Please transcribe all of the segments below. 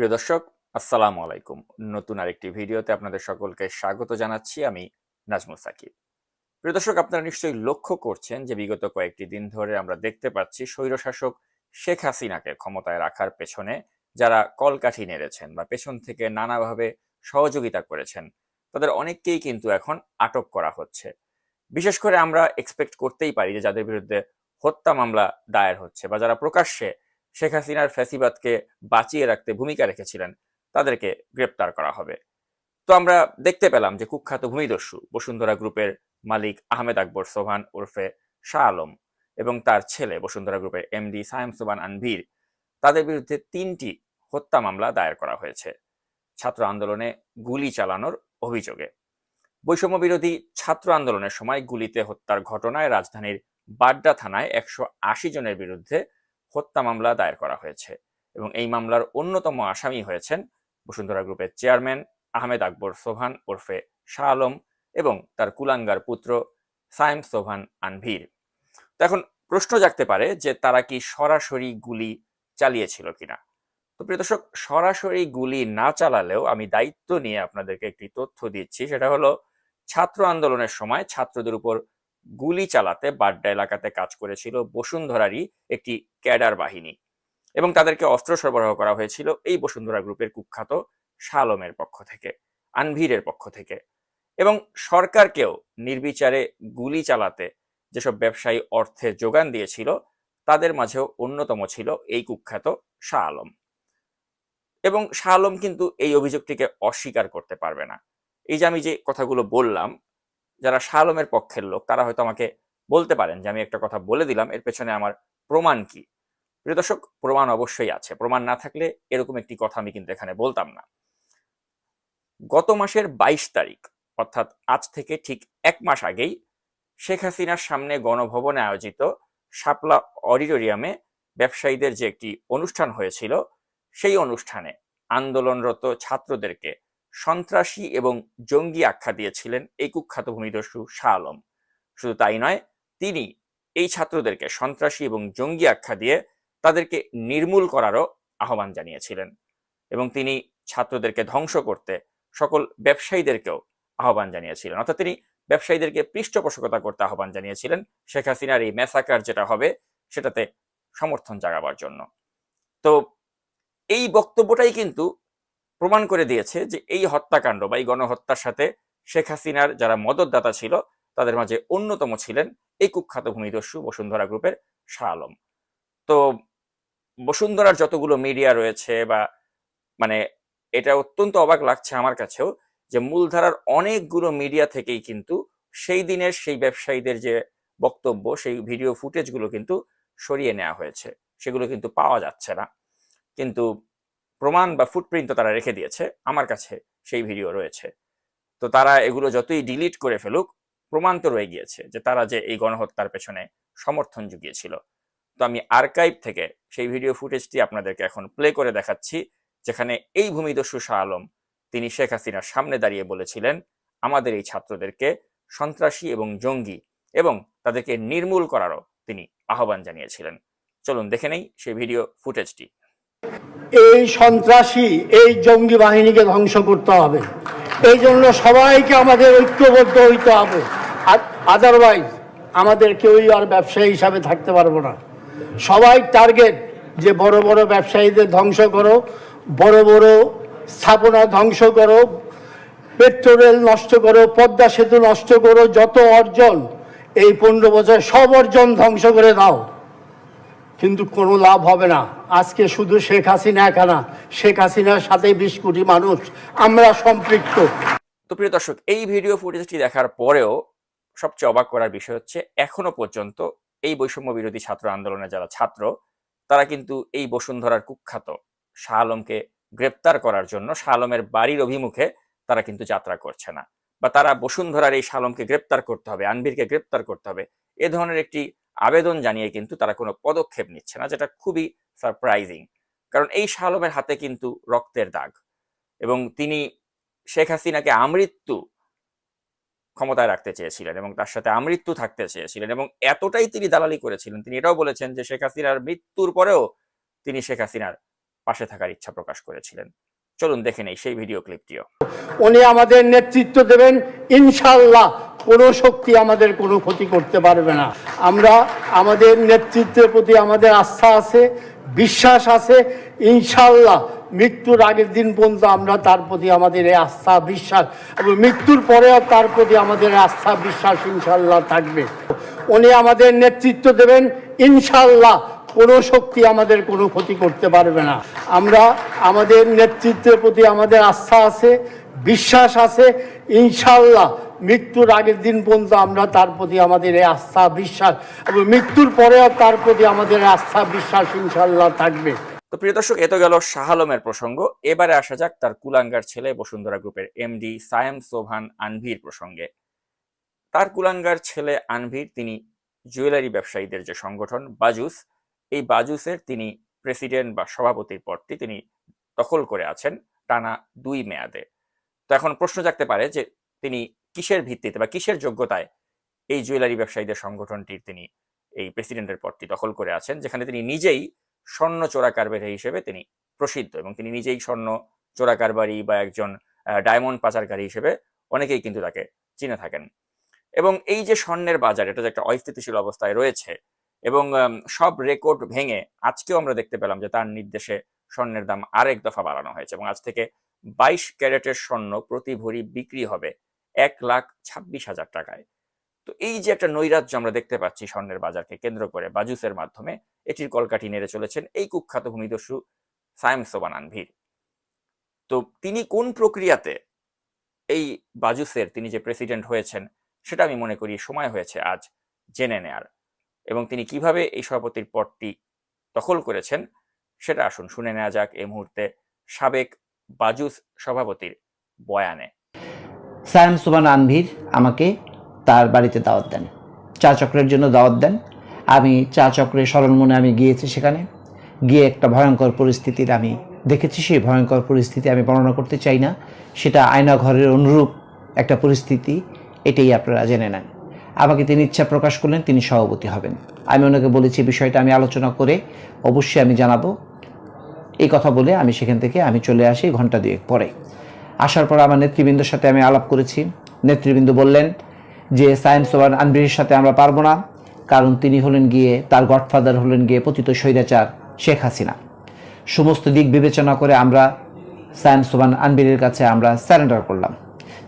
প্রিয় দর্শক, আসসালামু আলাইকুম। নতুন আরেকটি ভিডিওতে আপনাদের সকলকে স্বাগত জানাচ্ছি আমি নাজমুল সাকিব। প্রিয় দর্শক, আপনারা নিশ্চয়ই লক্ষ্য করছেন যে বিগত কয়েকটি দিন ধরে আমরা দেখতে পাচ্ছি স্বৈরশাসক শেখ হাসিনাকে ক্ষমতায় রাখার পেছনে যারা কলকাঠি নেড়েছেন বা পেছন থেকে নানাভাবে সহযোগিতা করেছেন, তাদের অনেককেই কিন্তু এখন আটক করা হচ্ছে। বিশেষ করে আমরা এক্সপেক্ট করতেই পারি যে যাদের বিরুদ্ধে হত্যা মামলা দায়ের হচ্ছে বা যারা প্রকাশ্যে শেখ হাসিনার ফ্যাসিবাদকে বাঁচিয়ে রাখতে ভূমিকা রেখেছিলেন, তাদেরকে গ্রেপ্তার করা হবে। তো আমরা দেখতে পেলাম যে কুখ্যাত ভূমিদস্যু বসুন্ধরা গ্রুপের মালিক আহমেদ আকবর সোহান ওরফে শাহ আলম এবং তার ছেলে বসুন্ধরা গ্রুপের এমডি সায়েম সোবান আনভীর, তাদের বিরুদ্ধে তিনটি হত্যা মামলা দায়ের করা হয়েছে, ছাত্র আন্দোলনে গুলি চালানোর অভিযোগে। বৈষম্য বিরোধী ছাত্র আন্দোলনের সময় গুলিতে হত্যার ঘটনায় রাজধানীর বাড্ডা থানায় একশো আশি জনের বিরুদ্ধে হত্যা মামলা দায়ের করা হয়েছে এবং এই মামলার অন্যতম আসামি হয়েছেন বসুন্ধরা গ্রুপের চেয়ারম্যান আহমেদ আকবর সোহান ওরফে শাহ আলম এবং তার কুলাঙ্গার পুত্র সায়েম সোভান আনভীর। তো এখন প্রশ্ন জাগতে পারে যে তারা কি সরাসরি গুলি চালিয়েছিল কিনা? তো প্রিয় দর্শক, সরাসরি গুলি না চালালেও আমি দায়িত্ব নিয়ে আপনাদেরকে একটি তথ্য দিচ্ছি, সেটা হলো ছাত্র আন্দোলনের সময় ছাত্রদের উপর গুলি চালাতে বাড্ডা এলাকাতে কাজ করেছিল বসুন্ধরারই একটি ক্যাডার বাহিনী এবং তাদেরকে অস্ত্র সরবরাহ করা হয়েছিল এই বসুন্ধরা গ্রুপের কুখ্যাত শালমের পক্ষ থেকে, আনভীরের পক্ষ থেকে এবং সরকারকেও নির্বিচারে গুলি চালাতে যেসব ব্যবসায়ী অর্থের যোগান দিয়েছিল তাদের মাঝেও অন্যতম ছিল এই কুখ্যাত শাহ আলম এবং শাহ আলম কিন্তু এই অভিযোগটিকে অস্বীকার করতে পারবে না। এই যে আমি যে কথাগুলো বললাম যারা শাহ আলমের পক্ষের লোক, তারা হয়তো আমাকে বলতে পারেন যে, আমি একটা কথা বলে দিলাম, এর পেছনে আমার প্রমাণ কি? প্রিয় দর্শক, প্রমাণ অবশ্যই আছে। প্রমাণ না থাকলে এরকম একটি কথা আমি কিন্তু এখানে বলতাম না। গত মাসের বাইশ তারিখ, অর্থাৎ আজ থেকে ঠিক এক মাস আগেই শেখ হাসিনার সামনে গণভবনে আয়োজিত শাপলা অডিটোরিয়ামে ব্যবসায়ীদের যে একটি অনুষ্ঠান হয়েছিল, সেই অনুষ্ঠানে আন্দোলনরত ছাত্রদেরকে সন্ত্রাসী এবং জঙ্গি আখ্যা দিয়েছিলেন এই কুখ্যাত ভূমিদস্যু শাহ আলম। শুধু তাই নয়, তিনি এই ছাত্রদেরকে সন্ত্রাসী এবং জঙ্গি আখ্যা দিয়ে তাদেরকে নির্মূল করারও আহ্বান জানিয়েছিলেন এবং তিনি ছাত্রদেরকে ধ্বংস করতে সকল ব্যবসায়ীদেরকেও আহ্বান জানিয়েছিলেন। অর্থাৎ তিনি ব্যবসায়ীদেরকে পৃষ্ঠপোষকতা করতে আহ্বান জানিয়েছিলেন। শেখ হাসিনার এই মেসাকার যেটা হবে, সেটাতে সমর্থন জাগাবার জন্য। তো এই বক্তব্যটাই কিন্তু প্রমাণ করে দিয়েছে যে এই হত্যাকাণ্ড বা এই গণহত্যার সাথে শেখ হাসিনার যারা মদতদাতা ছিল, তাদের মাঝে অন্যতম ছিলেন এই কুখ্যাত ভূমিদস্যু বসুন্ধরা গ্রুপের শাহ আলম। তো বসুন্ধরার যতগুলো মিডিয়া রয়েছে বা মানে এটা অত্যন্ত অবাক লাগছে আমার কাছেও যে মূলধারার অনেকগুলো মিডিয়া থেকেই কিন্তু সেই দিনের সেই ব্যবসায়ীদের যে বক্তব্য, সেই ভিডিও ফুটেজগুলো কিন্তু সরিয়ে নেওয়া হয়েছে। সেগুলো কিন্তু পাওয়া যাচ্ছে না। কিন্তু প্রমাণ বা ফুটপ্রিন্ট তারা রেখে দিয়েছে। আমার কাছে সেই ভিডিও রয়েছে। তো তারা এগুলো যতই ডিলিট করে ফেলুক, প্রমাণ তো রয়ে গিয়েছে যে তারা যে এই গণহত্যার পেছনে সমর্থন জুগিয়েছিল। তো আমি আর্কাইভ থেকে সেই ভিডিও ফুটেজটি আপনাদেরকে এখন প্লে করে দেখাচ্ছি, যেখানে এই ভূমিদস্যু শাহ আলম, তিনি শেখ হাসিনার সামনে দাঁড়িয়ে বলেছিলেন, আমাদের এই ছাত্রদেরকে সন্ত্রাসী এবং জঙ্গি এবং তাদেরকে নির্মূল করারও তিনি আহ্বান জানিয়েছিলেন। চলুন দেখে নেই সেই ভিডিও ফুটেজটি এই সন্ত্রাসী, এই জঙ্গি বাহিনীকে ধ্বংস করতে হবে। এই জন্য সবাইকে আমাদের ঐক্যবদ্ধ হইতে হবে। আদারওয়াইজ আমাদের কেউই আর ব্যবসায়ী হিসাবে থাকতে পারব না। সবাই টার্গেট যে বড় বড় ব্যবসায়ীদের ধ্বংস করো, বড় বড় স্থাপনা ধ্বংস করো পেট্রোল নষ্ট করো, পদ্মা সেতু নষ্ট করো, যত অর্জন এই পনেরো বছর সব অর্জন ধ্বংস করে দাও। কিন্তু কোনো লাভ হবে না। আজকে শুধু শেখ হাসিনা একা না শেখ হাসিনার সাথে বিশ কোটি মানুষ। আমরা সম্পৃক্ত। তো প্রিয় দর্শক, এই ভিডিও ফুটেজটি দেখার পরেও সবচেয়ে অবাক করার বিষয় হচ্ছে, এখনও পর্যন্ত এই বৈষম্য বিরোধী ছাত্র আন্দোলনে যারা ছাত্র, তারা কিন্তু এই বসুন্ধরার কুখ্যাত শাহ আলমকে গ্রেপ্তার করার জন্য, শাহ আলমের বাড়ির অভিমুখে তারা কিন্তু যাত্রা করছে না। বা তারা বসুন্ধরার এই শাহ আলমকে গ্রেপ্তার করতে হবে আনবীরকে গ্রেপ্তার করতে হবে। এ ধরনের একটি আবেদন জানিয়ে কিন্তু তারা কোনো পদক্ষেপ নিচ্ছে না, যেটা খুবই সারপ্রাইজিং কারণ এই শাহ আলমের হাতে কিন্তু রক্তের দাগ এবং তিনি শেখ হাসিনাকে আমৃত্যু ক্ষমতায় রাখতে চেয়েছিলেন এবং তার সাথে আমৃত্যু থাকতে চেয়েছিলেন এবং এতটাই তিনি দালালি করেছিলেন, তিনি এটাও বলেছেন যে শেখ হাসিনার মৃত্যুর পরেও তিনি শেখ হাসিনার পাশে থাকার ইচ্ছা প্রকাশ করেছিলেন। চলুন দেখে নেই সেই ভিডিও ক্লিপটিও। উনি আমাদের নেতৃত্ব দেবেন ইনশাল্লাহ কোনো শক্তি আমাদের কোনো ক্ষতি করতে পারবে না। আমরা আমাদের নেতৃত্বের প্রতি আমাদের আস্থা আছে, বিশ্বাস আছে। ইনশাল্লাহ মৃত্যুর আগের দিন পর্যন্ত আমরা তার প্রতি আমাদের এই আস্থা, বিশ্বাস এবং মৃত্যুর পরেও তার প্রতি আমাদের আস্থা, বিশ্বাস ইনশাল্লাহ থাকবে। উনি আমাদের নেতৃত্ব দেবেন। ইনশাল্লাহ কোনো শক্তি আমাদের কোনো ক্ষতি করতে পারবে না। আমরা আমাদের নেতৃত্বের প্রতি আমাদের আস্থা আছে, বিশ্বাস আছে। ইনশাল্লাহ মৃত্যুর আগের দিন পর্যন্ত আমরা তার প্রতি আমাদের এই আস্থা, বিশ্বাস এবং মৃত্যুর পরেও তার প্রতি আমাদের আস্থা, বিশ্বাস ইনশাল্লাহ থাকবে। তো প্রিয় দর্শক, এ তো গেল শাহ আলমের প্রসঙ্গ। এবারে আসা যাক তার কুলাঙ্গার ছেলে বসুন্ধরা গ্রুপের এমডি সায়েম সোভান আনভির প্রসঙ্গে। তার কুলাঙ্গার ছেলে আনভির, তিনি জুয়েলারি ব্যবসায়ীদের যে সংগঠন বাজুস, এই বাজুসের তিনি প্রেসিডেন্ট বা সভাপতির পদটি তিনি দখল করে আছেন টানা দুই মেয়াদে। তো এখন প্রশ্ন জাগতে পারে যে তিনি কিসের ভিত্তিতে বা কিসের যোগ্যতায় এই জুয়েলারি ব্যবসায়ীদের সংগঠনটির তিনি এই প্রেসিডেন্টের পদটি দখল করে আছেন, যেখানে তিনি নিজেই স্বর্ণ চোরা কারবারি হিসেবে তিনি প্রসিদ্ধ এবং তিনি নিজেই স্বর্ণ চোরা কারবারি বা একজন ডায়মন্ড পাচারকারী হিসেবে অনেকেই কিন্তু তাকে চিনে থাকেন। এবং এই যে স্বর্ণের বাজার, এটা যে একটা অস্থিতিশীল অবস্থায় রয়েছে এবং সব রেকর্ড ভেঙে আজকেও আমরা দেখতে পেলাম যে তার নির্দেশে স্বর্ণের দাম আরেক দফা বাড়ানো হয়েছে এবং আজ থেকে বাইশ ক্যারেটের স্বর্ণ প্রতি ভরি বিক্রি হবে এক লাখ ছাব্বিশ হাজার টাকায়। তো এই যে একটা নৈরাজ্য আমরা দেখতে পাচ্ছি স্বর্ণের বাজারকে কেন্দ্র করে বাজুসের মাধ্যমে, এটির কলকাঠি নেড়ে চলেছেন এই কুখ্যাত ভূমিদস্যু সায়েম সোবান আনভির তো তিনি কোন প্রক্রিয়াতে এই বাজুসের তিনি যে প্রেসিডেন্ট হয়েছেন, সেটা আমি মনে করি সময় হয়েছে আজ জেনে নেয়ার। এবং তিনি কীভাবে এই সভাপতির পদটি দখল করেছেন, সেটা আসুন শুনে নেওয়া যাক এই মুহূর্তে সাবেক বাজুস সভাপতির বয়ানে। সায়াম সুবান আনভির আমাকে তার বাড়িতে দাওয়াত দেন। চা চক্রের জন্য দাওয়াত দেন। আমি চা চক্রের স্মরণ মনে আমি গিয়েছি সেখানে। গিয়ে একটা ভয়ঙ্কর পরিস্থিতির আমি দেখেছি। সেই ভয়ঙ্কর পরিস্থিতি আমি বর্ণনা করতে চাই না। সেটা আয়না ঘরের অনুরূপ একটা পরিস্থিতি, এটাই আপনারা জেনে নেন। আমাকে তিনি ইচ্ছা প্রকাশ করলেন, তিনি সভাপতি হবেন। আমি ওনাকে বলেছি বিষয়টা আমি আলোচনা করে অবশ্যই আমি জানাব। এই কথা বলে আমি সেখান থেকে আমি চলে আসি ঘণ্টা দুয়েক পরে। আসার পর আমার নেতৃবৃন্দর সাথে আমি আলাপ করেছি। নেতৃবৃন্দ বললেন যে, সায়েন্স ওয়ান আনবিরের সাথে আমরা পারব না। কারণ তিনি হলেন গিয়ে, তার গডফাদার হলেন গিয়ে পতিত স্বৈরাচার শেখ হাসিনা। সমস্ত দিক বিবেচনা করে আমরা সায়েন্স ওয়ান আনবিরের কাছে আমরা স্যারেন্ডার করলাম।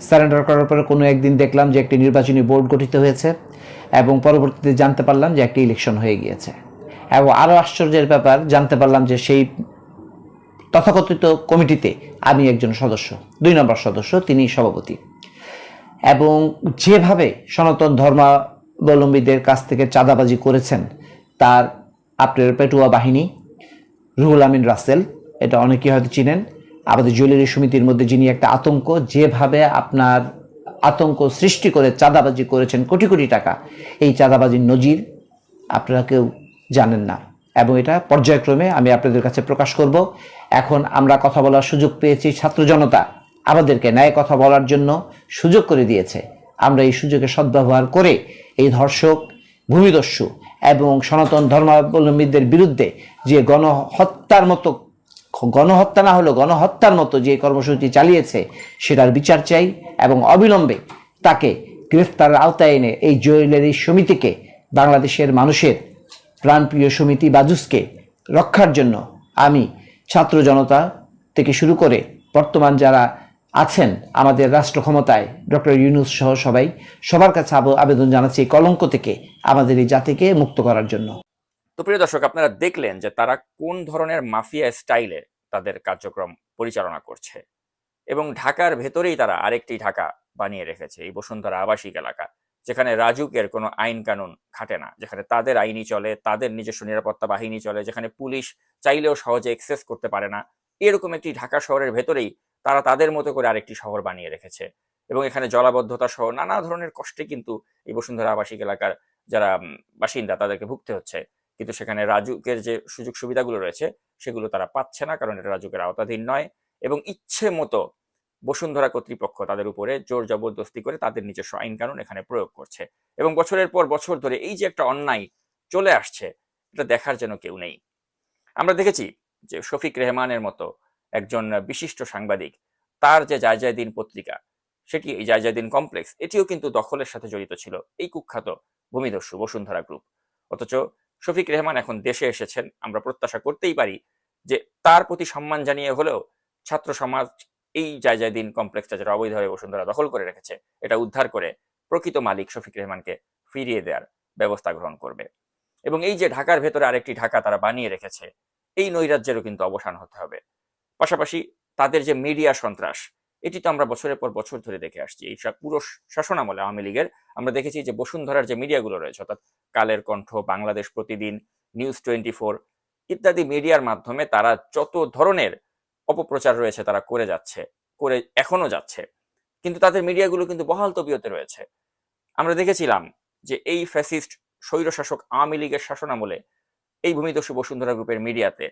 স্যারেন্ডার করার পরে কোনো একদিন দেখলাম যে, একটি নির্বাচনী বোর্ড গঠিত হয়েছে এবং পরবর্তীতে জানতে পারলাম যে, একটি ইলেকশন হয়ে গিয়েছে। এবং আরও আশ্চর্যের ব্যাপার, জানতে পারলাম যে, সেই তথাকথিত কমিটিতে আমি একজন সদস্য, দুই নম্বর সদস্য, তিনি সভাপতি। এবং যেভাবে সনাতন ধর্মাবলম্বীদের কাছ থেকে চাঁদাবাজি করেছেন, তার আপনার পেটুয়া বাহিনী, রুহুল আমিন রাসেল, এটা অনেকেই হয়তো চিনেন, আমাদের জুয়েলারি সমিতির মধ্যে যিনি একটা আতঙ্ক, যেভাবে আপনার আতঙ্ক সৃষ্টি করে চাঁদাবাজি করেছেন কোটি কোটি টাকা, এই চাঁদাবাজির নজির আপনারা কেউ জানেন না। এবং এটা পর্যায়ক্রমে আমি আপনাদের কাছে প্রকাশ করব। এখন আমরা কথা বলার সুযোগ পেয়েছি ছাত্র জনতা। আমাদেরকে ন্যায় কথা বলার জন্য সুযোগ করে দিয়েছে। আমরা এই সুযোগে সদ্ব্যবহার করে এই ধর্ষক, ভূমিদস্যু এবং সনাতন ধর্মাবলম্বীদের বিরুদ্ধে যে গণহত্যার মতো, গণহত্যা না হলেও গণহত্যার মতো যে কর্মসূচি চালিয়েছে, সেটার বিচার চাই এবং অবিলম্বে তাকে গ্রেফতারের আওতায় এনে এই জুয়েলারি সমিতিকে বাংলাদেশের মানুষের প্রাণপ্রিয় সমিতি বাজুসকে রক্ষার জন্য আমি ছাত্র জনতা থেকে শুরু করে বর্তমান যারা আছেন আমাদের রাষ্ট্র ক্ষমতায়, ডক্টর ইউনুস সহ সবাই, সবার কাছে আব- আবেদন জানাচ্ছি কলঙ্ক থেকে আমাদের এই জাতিকে মুক্ত করার জন্য। তো প্রিয় দর্শক, আপনারা দেখলেন যে তারা কোন ধরনের মাফিয়া স্টাইলে তাদের কার্যক্রম পরিচালনা করছে। এবং ঢাকার ভেতরেই তারা আরেকটি ঢাকা বানিয়ে রেখেছে, এই বসুন্ধরা আবাসিক এলাকা। যেখানে রাজুকের কোনো আইন কানুন খাটে না, যেখানে তাদের আইনি চলে, তাদের নিজস্ব নিরাপত্তা বাহিনী চলে, যেখানে পুলিশ চাইলেও সহজে এক্সেস করতে পারে না। এরকম একটি ঢাকা শহরের ভেতরেই তারা তাদের মতো করে আরেকটি শহর বানিয়ে রেখেছে। এবং এখানে জলাবদ্ধতা সহ নানা ধরনের কষ্টে কিন্তু এই বসুন্ধরা আবাসিক এলাকার যারা বাসিন্দা তাদেরকে ভুগতে হচ্ছে। কিন্তু সেখানে রাজুকের যে সুযোগ সুবিধাগুলো রয়েছে, সেগুলো তারা পাচ্ছে না, কারণ এটা রাজুকের আওতাধীন নয়। এবং ইচ্ছে মতো বসুন্ধরা কর্তৃপক্ষ তাদের উপরে জোর জবরদস্তি করে তাদের নিজস্ব আইন কানুন এখানে প্রয়োগ করছে। এবং বছরের পর বছর ধরে এই যে একটা অন্যায় চলে আসছে, এটা দেখার যেন কেউ নেই। আমরা দেখেছি যে শফিক রেহমানের মতো একজন বিশিষ্ট সাংবাদিক, তার যে জায়জাদিন পত্রিকা, সেটি এই জায়জাদিন কমপ্লেক্স, এটিও কিন্তু দখলের সাথে জড়িত ছিল এই কুখ্যাত ভূমিদস্যু বসুন্ধরা গ্রুপ। অথচ শফিক রেহমান এখন দেশে এসেছেন, আমরা প্রত্যাশা করতেই পারি যে তার প্রতি সম্মান জানিয়ে হলেও ছাত্র সমাজ এই জায়জাদিন কমপ্লেক্সটা যারা অবৈধভাবে বসুন্ধরা দখল করে রেখেছে, এটা উদ্ধার করে প্রকৃত মালিক শফিক রেহমানকে ফিরিয়ে দেওয়ার ব্যবস্থা গ্রহণ করবে। এবং এই যে ঢাকার ভেতরে আরেকটি ঢাকা তারা বানিয়ে রেখেছে, এই নৈরাজ্যেরও কিন্তু অবসান হতে হবে। পাশাপাশি তাদের যে মিডিয়া সন্ত্রাস, এটি তো আমরা বছরের পর বছর ধরে দেখে আসছি। এই পুরো শাসনামলে আওয়ামী লীগের আমরা দেখেছি যে বসুন্ধরার যে মিডিয়াগুলো রয়েছে, অর্থাৎ কালের কণ্ঠ, বাংলাদেশ প্রতিদিন, নিউজ টোয়েন্টি ফোর ইত্যাদি মিডিয়ার মাধ্যমে তারা যত ধরনের অপপ্রচার রয়েছে, তারা করে যাচ্ছে, করে এখনও যাচ্ছে। কিন্তু তাদের মিডিয়াগুলো কিন্তু বহাল তবিয়তে রয়েছে। আমরা দেখেছিলাম যে এই ফ্যাসিস্ট, স্বৈরশাসক আওয়ামী লীগের শাসনামলে এই ভূমিদস্যু বসুন্ধরা গ্রুপের মিডিয়াতে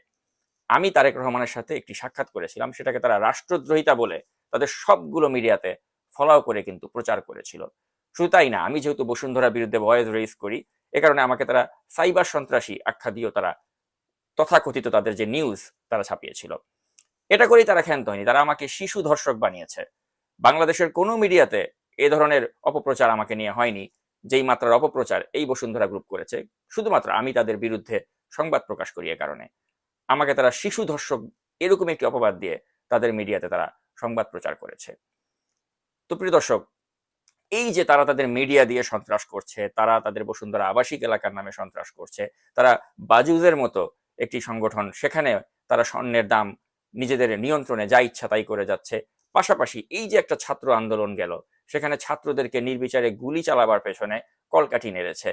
আমি তারেক রহমানের সাথে একটি সাক্ষাৎ করেছিলাম। সেটাকে তারা রাষ্ট্রদ্রোহিতা বলে তাদের সবগুলো মিডিয়াতে ফলাও করে কিন্তু প্রচার করেছিল। শুধু তাই না, আমি যেহেতু বসুন্ধরা বিরুদ্ধে ভয়েস রেজ করি, এ কারণে আমাকে তারা সাইবার সন্ত্রাসী আখ্যা দিয়েও তারা তথাকথিত তাদের যে নিউজ, তারা ছাপিয়েছিল। এটা করেই তারা ক্ষান্ত হয়নি। তারা আমাকে শিশু ধর্ষক বানিয়েছে। বাংলাদেশের কোনো মিডিয়াতে এ ধরনের অপপ্রচার আমাকে নিয়ে হয়নি, যেই মাত্রার অপপ্রচার এই বসুন্ধরা গ্রুপ করেছে। শুধুমাত্র আমি তাদের বিরুদ্ধে সংবাদ প্রকাশ করি এ কারণে। আমাকে তারা শিশু ধর্ষক এরকম একটি অপবাদ দিয়ে তাদের মিডিয়াতে তারা সংবাদ প্রচার করেছে। তো প্রিয় দর্শক, এই যে তারা তাদের মিডিয়া দিয়ে সন্ত্রাস করছে, তারা তাদের বসুন্ধরা আবাসিক এলাকার নামে সন্ত্রাস করছে, তারা বাজুজের মতো একটি সংগঠন, সেখানে তারা স্বর্ণের দাম নিজেদের নিয়ন্ত্রণে যা ইচ্ছা তাই করে যাচ্ছে। পাশাপাশি এই যে একটা ছাত্র আন্দোলন গেল, সেখানে ছাত্রদেরকে নির্বিচারে গুলি চালাবার পেছনে কলকাঠি নেড়েছে।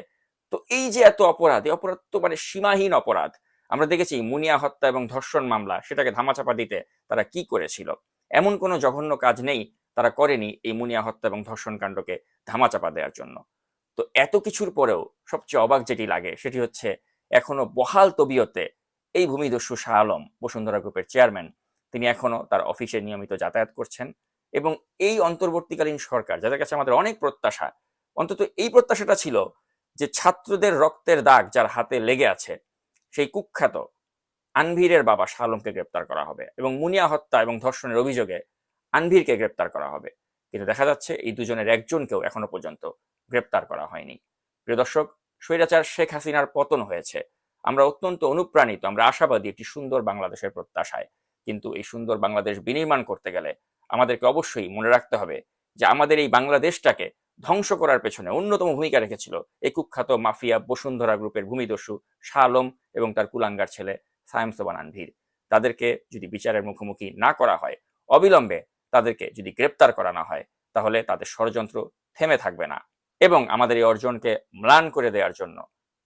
তো এই যে এত অপরাধ, এই অপরাধ তো মানে সীমাহীন অপরাধ। আমরা দেখেছি মুনিয়া হত্যা এবং ধর্ষণ মামলা, সেটাকে ধামাচাপা দিতে তারা কি করেছিল? এমন কোনো জঘন্য কাজ নেই তারা করেনি এই মুনিয়া হত্যা এবং ধর্ষণ কাণ্ডকে ধামাচাপা দেওয়ার জন্য। তো এত কিছুর পরেও সবচেয়ে অবাক যেটি লাগে সেটি হচ্ছে, এখনও বহাল তবিয়তে এই ভূমিদস্যু শাহ আলম বসুন্ধরা গ্রুপের চেয়ারম্যান। তিনি এখনও তার অফিসে নিয়মিত যাতায়াত করছেন এবং এই অন্তর্বর্তীকালীন সরকার, যাদের কাছে আমাদের অনেক প্রত্যাশা, অন্তত এই প্রত্যাশাটা ছিল যে ছাত্রদের রক্তের দাগ যার হাতে লেগে আছে, সেই কুখ্যাত আনভীরের বাবা শাহ আলমকে গ্রেপ্তার করা হবে এবং মুনিয়া হত্যা এবং ধর্ষণের অভিযোগে আনভীরকে গ্রেপ্তার করা হবে। কিন্তু দেখা যাচ্ছে এই দুজনের একজনকেও এখনও পর্যন্ত গ্রেপ্তার করা হয়নি। প্রিয় দর্শক, স্বৈরাচার শেখ হাসিনার পতন হয়েছে। আমরা অত্যন্ত অনুপ্রাণিত, আমরা আশাবাদী একটি সুন্দর বাংলাদেশের প্রত্যাশায়। কিন্তু এই সুন্দর বাংলাদেশ বিনির্মাণ করতে গেলে আমাদেরকে অবশ্যই মনে রাখতে হবে যে আমাদের এই বাংলাদেশটাকে ধ্বংস করার পেছনে অন্যতম ভূমিকা রেখেছিল এই কুখ্যাত মাফিয়া বসুন্ধরা গ্রুপের ভূমিদস্যু শাহ আলম এবং তার কুলাঙ্গার ছেলে সায়েম সোবান আনভীর তাদেরকে যদি বিচারের মুখোমুখি না করা হয়, অবিলম্বে তাদেরকে যদি গ্রেপ্তার করা না হয়, তাহলে তাদের ষড়যন্ত্র থেমে থাকবে না। এবং আমাদের এই অর্জনকে ম্লান করে দেওয়ার জন্য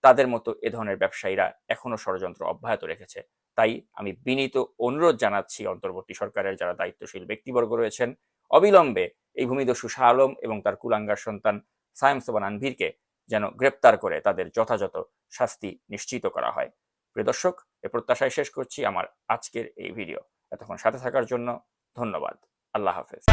তাদের মতো এ ধরনের ব্যবসায়ীরা এখনও ষড়যন্ত্র অব্যাহত রেখেছে। তাই আমি বিনীত অনুরোধ জানাচ্ছি অন্তর্বর্তী সরকারের যারা দায়িত্বশীল ব্যক্তিবর্গ রয়েছেন, অবিলম্বে এই ভূমিদস্যু শাহ আলম এবং তার কুলাঙ্গার সন্তান সায়েম সোবান আনভীরকে যেন গ্রেপ্তার করে তাদের যথাযথ শাস্তি নিশ্চিত করা হয়। প্রিয় দর্শক, এ প্রত্যাশায় শেষ করছি আমার আজকের এই ভিডিও। এতক্ষণ সাথে থাকার জন্য ধন্যবাদ। আল্লাহ হাফেজ।